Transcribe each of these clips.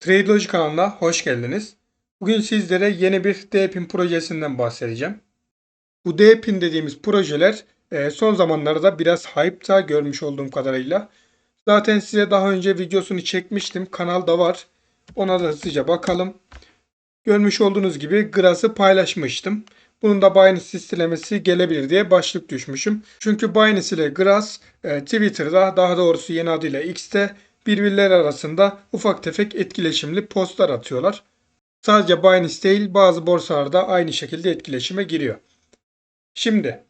TradeLogic kanalına hoş geldiniz. Bugün sizlere yeni bir DPIN projesinden bahsedeceğim. Bu DPIN dediğimiz projeler e, son zamanlarda biraz hype'ta görmüş olduğum kadarıyla. Zaten size daha önce videosunu çekmiştim. Kanalda var. Ona da hızlıca bakalım. Görmüş olduğunuz gibi Grass'ı paylaşmıştım. Bunun da Binance listelemesi gelebilir diye başlık düşmüşüm. Çünkü Binance ile Grass e, Twitter'da daha doğrusu yeni adıyla X'te birbirleri arasında ufak tefek etkileşimli postlar atıyorlar. Sadece Binance değil bazı borsalarda aynı şekilde etkileşime giriyor. Şimdi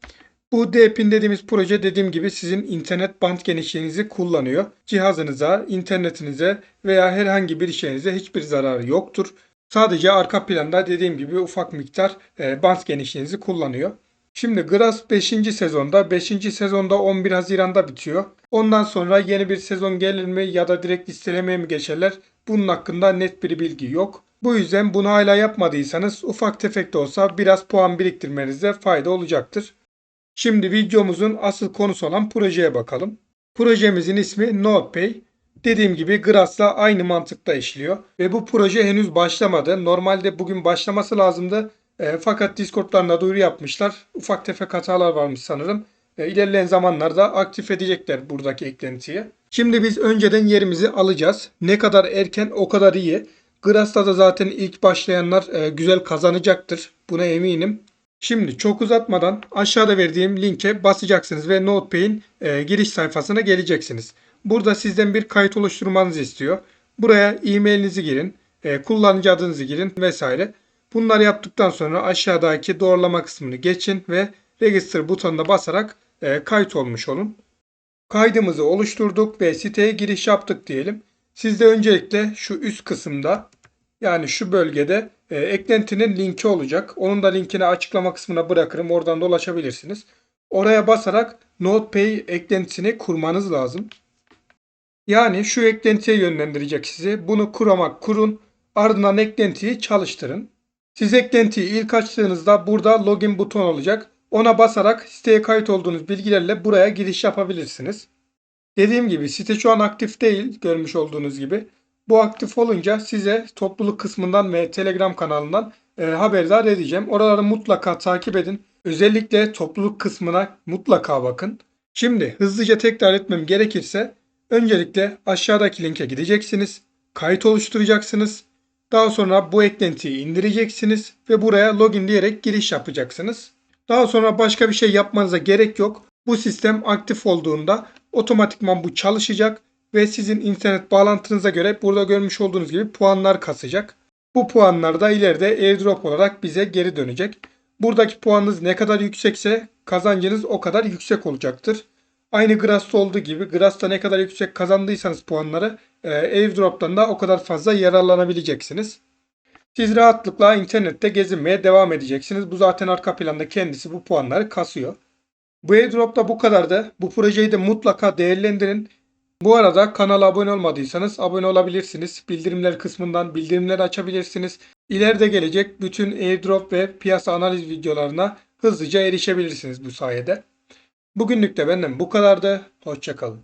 bu DPIN dediğimiz proje dediğim gibi sizin internet band genişliğinizi kullanıyor. Cihazınıza, internetinize veya herhangi bir şeyinize hiçbir zararı yoktur. Sadece arka planda dediğim gibi ufak miktar e, band genişliğinizi kullanıyor. Şimdi Grass 5. sezonda, 5. sezonda 11 Haziran'da bitiyor. Ondan sonra yeni bir sezon gelir mi ya da direkt listelemeye mi geçerler? Bunun hakkında net bir bilgi yok. Bu yüzden bunu hala yapmadıysanız ufak tefek de olsa biraz puan biriktirmenize fayda olacaktır. Şimdi videomuzun asıl konusu olan projeye bakalım. Projemizin ismi NoPay. Dediğim gibi Grass'la aynı mantıkta işliyor. Ve bu proje henüz başlamadı. Normalde bugün başlaması lazımdı. E, fakat Discord'larında duyuru yapmışlar. Ufak tefek hatalar varmış sanırım. E, ilerleyen zamanlarda aktif edecekler buradaki eklentiyi. Şimdi biz önceden yerimizi alacağız. Ne kadar erken o kadar iyi. Grass'ta da zaten ilk başlayanlar e, güzel kazanacaktır. Buna eminim. Şimdi çok uzatmadan aşağıda verdiğim linke basacaksınız ve NotePay'in e, giriş sayfasına geleceksiniz. Burada sizden bir kayıt oluşturmanızı istiyor. Buraya e-mailinizi girin, kullanıcı adınızı girin vesaire. Bunları yaptıktan sonra aşağıdaki doğrulama kısmını geçin ve register butonuna basarak e, kayıt olmuş olun. Kaydımızı oluşturduk ve siteye giriş yaptık diyelim. Sizde öncelikle şu üst kısımda yani şu bölgede e, eklentinin linki olacak. Onun da linkini açıklama kısmına bırakırım. Oradan da ulaşabilirsiniz. Oraya basarak NotePay eklentisini kurmanız lazım. Yani şu eklentiye yönlendirecek sizi. Bunu kuramak kurun. Ardından eklentiyi çalıştırın. Siz eklentiyi ilk açtığınızda burada login buton olacak. Ona basarak siteye kayıt olduğunuz bilgilerle buraya giriş yapabilirsiniz. Dediğim gibi site şu an aktif değil görmüş olduğunuz gibi. Bu aktif olunca size topluluk kısmından ve Telegram kanalından e, haberdar edeceğim. Oraları mutlaka takip edin. Özellikle topluluk kısmına mutlaka bakın. Şimdi hızlıca tekrar etmem gerekirse öncelikle aşağıdaki linke gideceksiniz. Kayıt oluşturacaksınız. Daha sonra bu eklentiyi indireceksiniz ve buraya login diyerek giriş yapacaksınız. Daha sonra başka bir şey yapmanıza gerek yok. Bu sistem aktif olduğunda otomatikman bu çalışacak ve sizin internet bağlantınıza göre burada görmüş olduğunuz gibi puanlar kasacak. Bu puanlar da ileride airdrop olarak bize geri dönecek. Buradaki puanınız ne kadar yüksekse kazancınız o kadar yüksek olacaktır. Aynı Grass'ta olduğu gibi Grass'ta ne kadar yüksek kazandıysanız puanları e, airdrop'tan da o kadar fazla yararlanabileceksiniz. Siz rahatlıkla internette gezinmeye devam edeceksiniz. Bu zaten arka planda kendisi bu puanları kasıyor. Bu airdrop'ta bu kadardı. Bu projeyi de mutlaka değerlendirin. Bu arada kanala abone olmadıysanız abone olabilirsiniz. Bildirimler kısmından bildirimleri açabilirsiniz. İleride gelecek bütün airdrop ve piyasa analiz videolarına hızlıca erişebilirsiniz bu sayede. Bugünlük de benden bu kadardı. Hoşçakalın.